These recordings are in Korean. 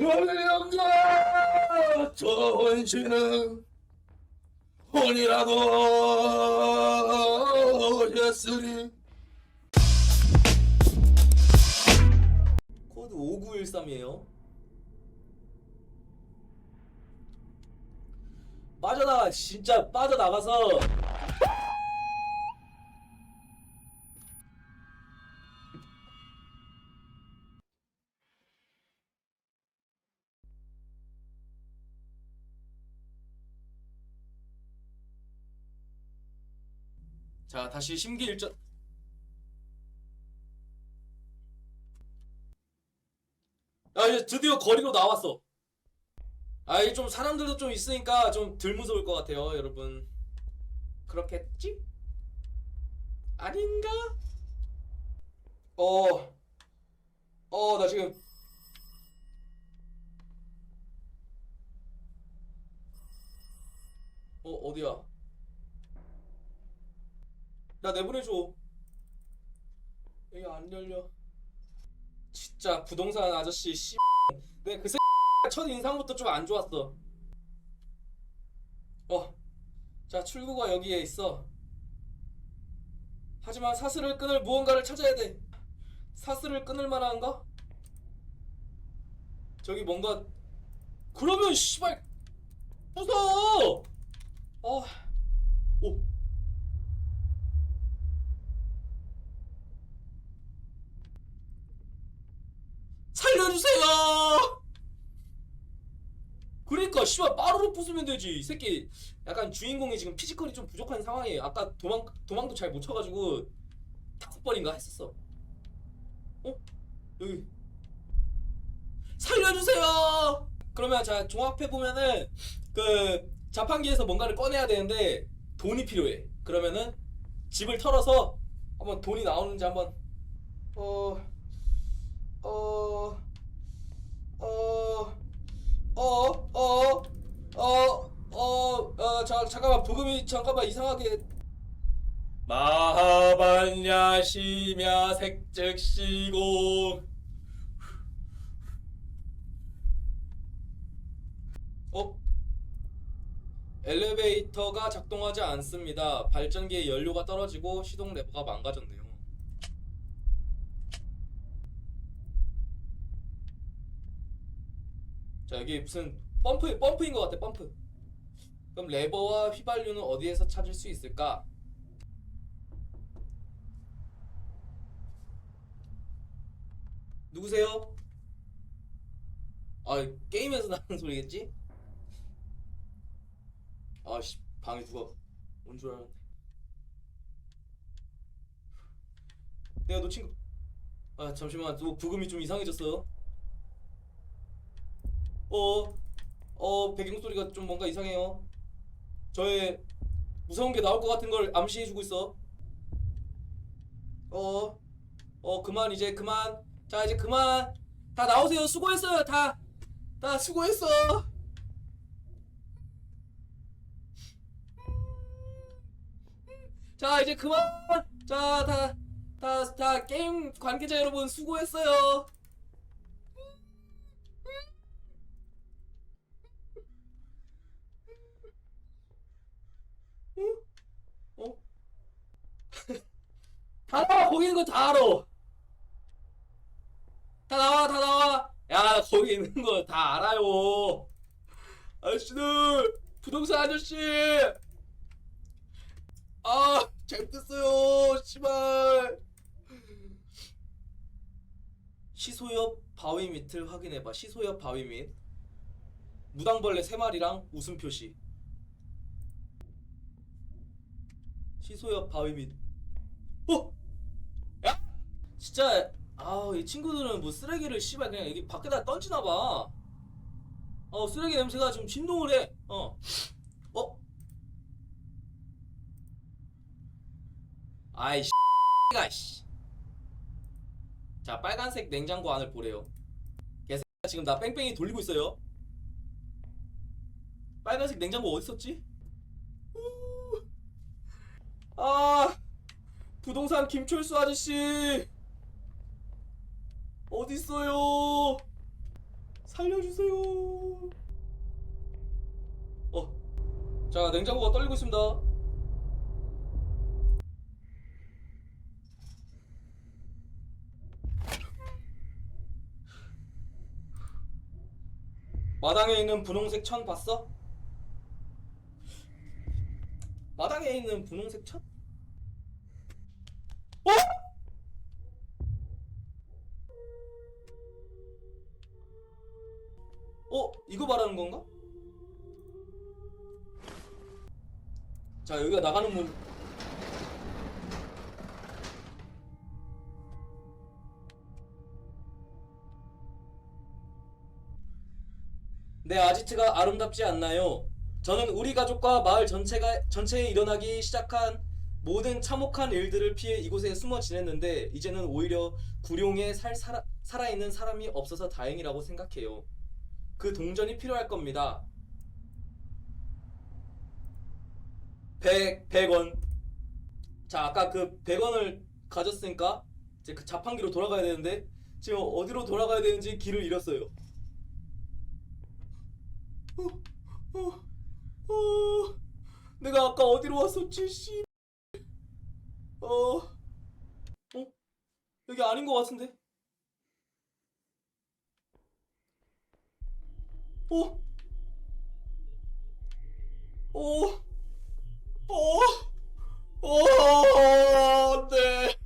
영가 전신은 혼이라도 했으니 코드 5913이에요. 빠져나가 진짜 빠져나가서 자 다시 심기일전 아 이제 드디어 거리로 나왔어. 아 이게 좀 사람들도 좀 있으니까 좀 덜 무서울 것 같아요, 여러분. 그렇겠지? 아닌가? 어, 어, 나 지금 어 어디야? 나 내보내줘. 여기 안 열려. 진짜 부동산 아저씨 씨. 내그 새. 첫 인상부터 좀 안 좋았어. 어, 자 출구가 여기에 있어. 하지만 사슬을 끊을 무언가를 찾아야 돼. 사슬을 끊을 만한가? 저기 뭔가 그러면 씨발 무서워. 어, 오. 살려주세요. 그러니까 씨발 빠르로 부수면 되지. 이 새끼 약간 주인공이 지금 피지컬이 좀 부족한 상황이에요 아까 도망 도망도 잘 못 쳐가지고 번인가 했었어. 어? 여기. 살려주세요! 그러면 자 종합해 보면은 그 자판기에서 뭔가를 꺼내야 되는데 돈이 필요해. 그러면은 집을 털어서 한번 돈이 나오는지 한번 어 어, 어, 어, 어, 어, 어, 어, 자, 잠깐만, 부금이 잠깐만 이상하게. 마하반야시며 색즉시고. 어? 엘리베이터가 작동하지 않습니다. 발전기의 연료가 떨어지고 시동 레버가 망가졌네요. 자 여기 무슨 펌프 펌프인 것 같아 펌프. 그럼 레버와 휘발유는 어디에서 찾을 수 있을까? 누구세요? 아 게임에서 나는 소리겠지? 아씨 방에 누가 온 줄 알았네. 내가 놓친 거. 아 잠시만 또 부금이 좀 이상해졌어. 어, 어, 배경 소리가 좀 뭔가 이상해요. 저의 무서운 게 나올 것 같은 걸 암시해주고 있어. 어, 어, 그만 이제 그만. 자 이제 그만. 다 나오세요. 수고했어요. 다, 다 수고했어. 자 이제 그만. 자, 다, 다, 다 게임 관계자 여러분 수고했어요. 어? 다 나와 거기 있는 거 다 알아. 다 나와 다 나와. 야 거기 있는 거 다 알아요. 아저씨들 부동산 아저씨. 아 잘못했어요 씨발. 시소 옆 바위 밑을 확인해봐. 시소 옆 바위 밑. 무당벌레 3마리랑 웃음 표시. 시소엽 바위 밑. 어? 야! 진짜 아, 이 친구들은 뭐 쓰레기를 씨발 그냥 여기 밖에다 던지나 봐. 어, 쓰레기 냄새가 좀 진동을 해. 어. 어? 아이 씨가 씨. 자, 빨간색 냉장고 안을 보래요. 개새끼 지금 나 뺑뺑이 돌리고 있어요. 빨간색 냉장고 어디 있었지? 아 부동산 김철수 아저씨 어딨어요 살려주세요. 어, 자 냉장고가 떨리고 있습니다. 마당에 있는 분홍색 천 봤어? 마당에 있는 분홍색 천? 어? 어? 이거 말하는 건가? 자 여기가 나가는 문 내 아지트가 아름답지 않나요? 저는 우리 가족과 마을 전체가 전체에 일어나기 시작한 모든 참혹한 일들을 피해 이곳에 숨어 지냈는데 이제는 오히려 구룡에 살 살아, 살아있는 사람이 없어서 다행이라고 생각해요. 그 동전이 필요할 겁니다. 100, 100원. 자, 아까 그 100원을 가졌으니까 이제 그 자판기로 돌아가야 되는데 지금 어디로 돌아가야 되는지 길을 잃었어요. 어, 어, 어, 내가 아까 어디로 왔었지? 씨. 어, 어, 여기 아닌 것 같은데. 어, 어, 어, 어, 네.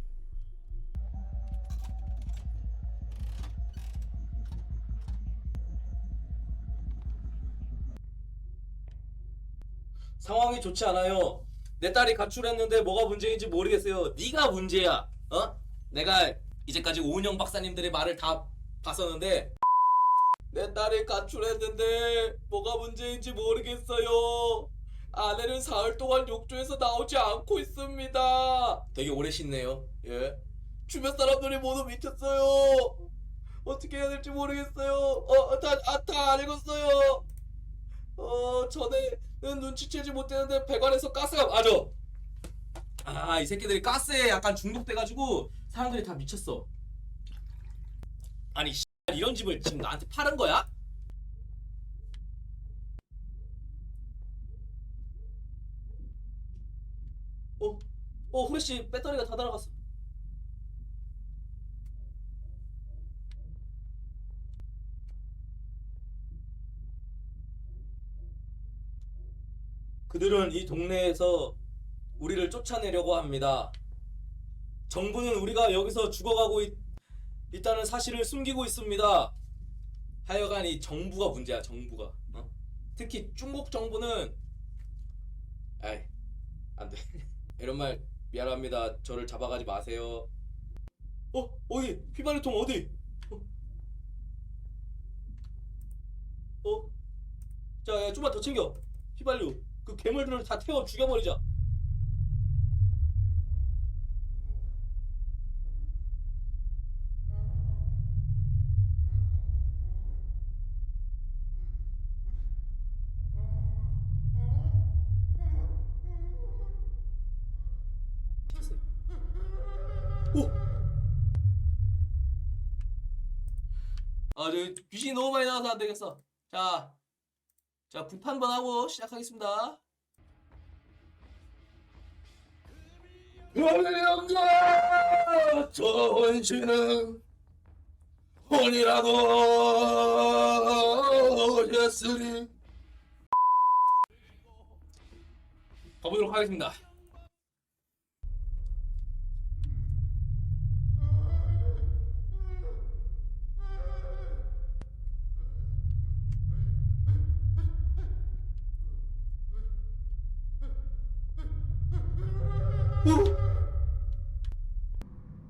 상황이 좋지 않아요. 내 딸이 가출했는데 뭐가 문제인지 모르겠어요. 네가 문제야. 어? 내가 이제까지 오은영 박사님들의 말을 다 봤었는데 내 딸이 가출했는데 뭐가 문제인지 모르겠어요. 아내는 사흘 동안 욕조에서 나오지 않고 있습니다. 되게 오래 씻네요. 예. 주변 사람들이 모두 미쳤어요. 어떻게 해야 될지 모르겠어요. 어, 다, 아, 다 읽었어요. 어, 전에는 눈치채지 못했는데 배관에서 가스가 맞아. 아, 이 새끼들이 가스에 약간 중독돼가지고 사람들이 다 미쳤어. 아니, 씨, 이런 집을 지금 나한테 파는 거야? 어, 어, 후레쉬 배터리가 다 날아갔어. 그들은 이 동네에서 우리를 쫓아내려고 합니다. 정부는 우리가 여기서 죽어가고 있, 있다는 사실을 숨기고 있습니다. 하여간 이 정부가 문제야, 정부가. 어? 특히 중국 정부는 아이, 안 돼. 이런 말 미안합니다. 저를 잡아가지 마세요. 어, 어디? 휘발유통 어디? 어? 어? 자, 야, 좀만 더 챙겨. 휘발유. 그 괴물들을 다 태워 죽여버리자. 아, 저 귀신이 너무 많이 나와서 안 되겠어. 자, 자, 북 한번 하고 시작하겠습니다. 영광 저 혼신은 혼이라도 오셨으니 가보도록 하겠습니다.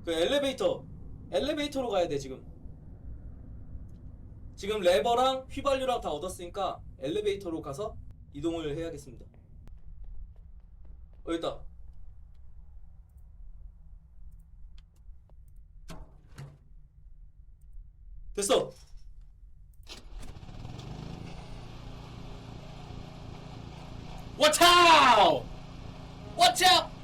그 엘리베이터 엘리베이터로 가야 돼 지금. 지금 레버랑 휘발유랑 다 얻었으니까 엘리베이터로 가서 이동을 해야겠습니다. 어 있다. 됐어. Out! 아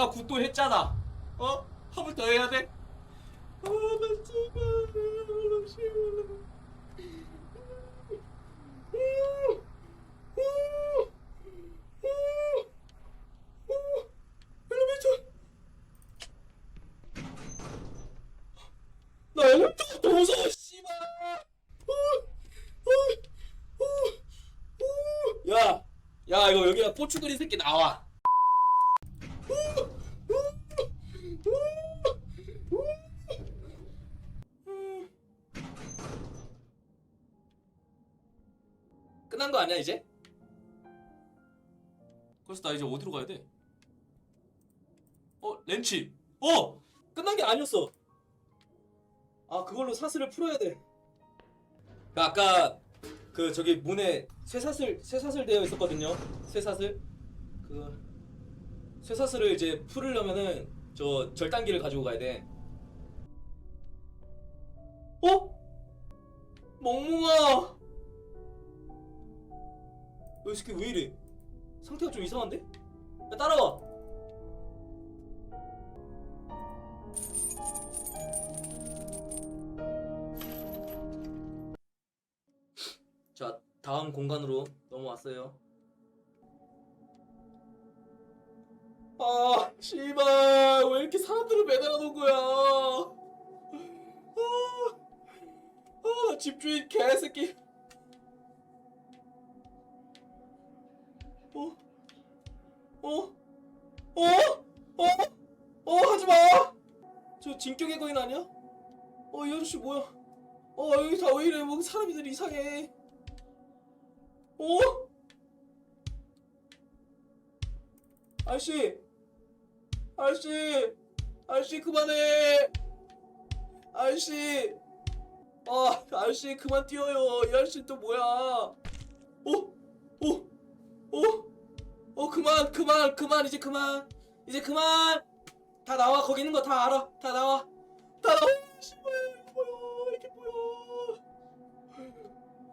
까 굿도 했잖아. 어? 한번 더 해야 돼? 아, 나 제발, 나 제발. 엘리베이터. 나 엘리베이터가 더 무서워, 씨발. 야, 야, 이거 여기가 고추 그린 새끼 나와. 끝난 거 아니야 이제? 그래서 나 이제 어디로 가야 돼? 어 렌치. 어 끝난 게 아니었어. 아 그걸로 사슬을 풀어야 돼. 그 아까 그 저기 문에 쇠사슬 쇠사슬 되어 있었거든요. 쇠사슬 그 쇠사슬을 이제 풀으려면은 저 절단기를 가지고 가야 돼. 어? 멍멍아. 이 새끼 왜 이래? 상태가 좀 이상한데? 야 따라와. 자 다음 공간으로 넘어왔어요. 아 씨발 왜 이렇게 사람들을 매달아 놓은 거야? 아, 아 집주인 개새끼. 어? 어? 어? 어? 어 하지 마. 저 진격의 거인 아니야? 어 이 아저씨 뭐야? 어 여기 다 왜 이래? 뭐 사람들 이상해. 어? 아저씨, 아저씨, 아저씨 그만해. 아저씨, 아 아저씨 그만 뛰어요. 이 아저씨 또 뭐야? 어? 어? 어? 어 그만 그만 그만 이제 그만. 이제 그만. 다 나와. 거기 있는 거 다 알아. 다 나와. 다 나와. 이게 뭐야 이게 뭐야.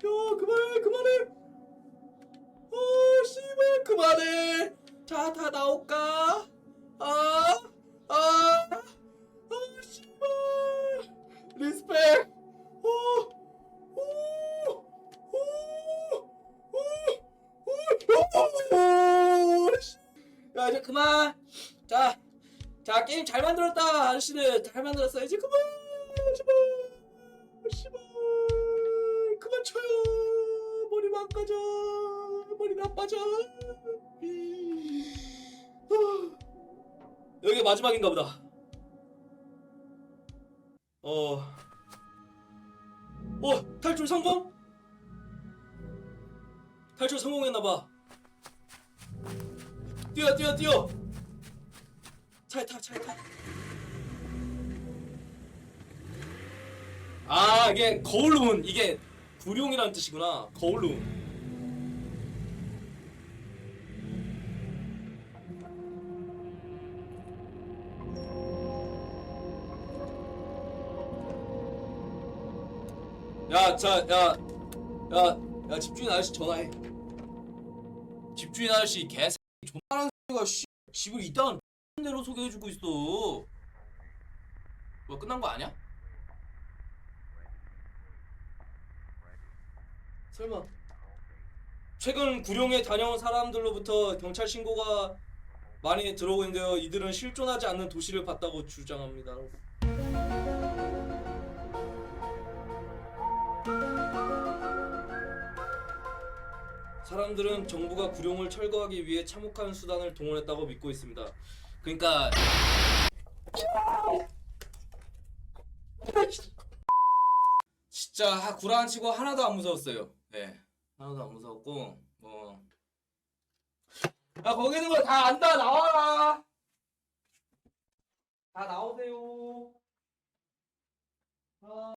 야 그만해 그만해. 어 씨발 그만해. 자 다 나올까? 아아아 아, 자 게임 잘 만들었다 아저씨들. 잘 만들었어 이제 그만 제발 씨발. 그만 쳐요. 머리 망가져. 머리 나빠져. 아, 여기가 마지막인가 보다. 어, 어 탈출 성공? 탈출 성공했나봐. 뛰어 뛰어 뛰어 차에 타 차에 타 아 이게 거울룬 이게 구룡이라는 뜻이구나. 거울룬 야 자 야 야 야 집주인 아저씨 전화해. 집주인 아저씨 개새 새가 씨 집을 이딴 대로 소개해주고 있어. 뭐 끝난 거 아니야? 설마 최근 구룡에 다녀온 사람들로부터 경찰 신고가 많이 들어오고 있는데요. 이들은 실존하지 않는 도시를 봤다고 주장합니다. 사람들은 정부가 구룡을 철거하기 위해 참혹한 수단을 동원했다고 믿고 있습니다. 그러니까 진짜 구라치고 하나도 안 무서웠어요. 네, 하나도 안 무서웠고 뭐. 야 거기 있는 거 다 안다 나와라. 다 나오세요. 아.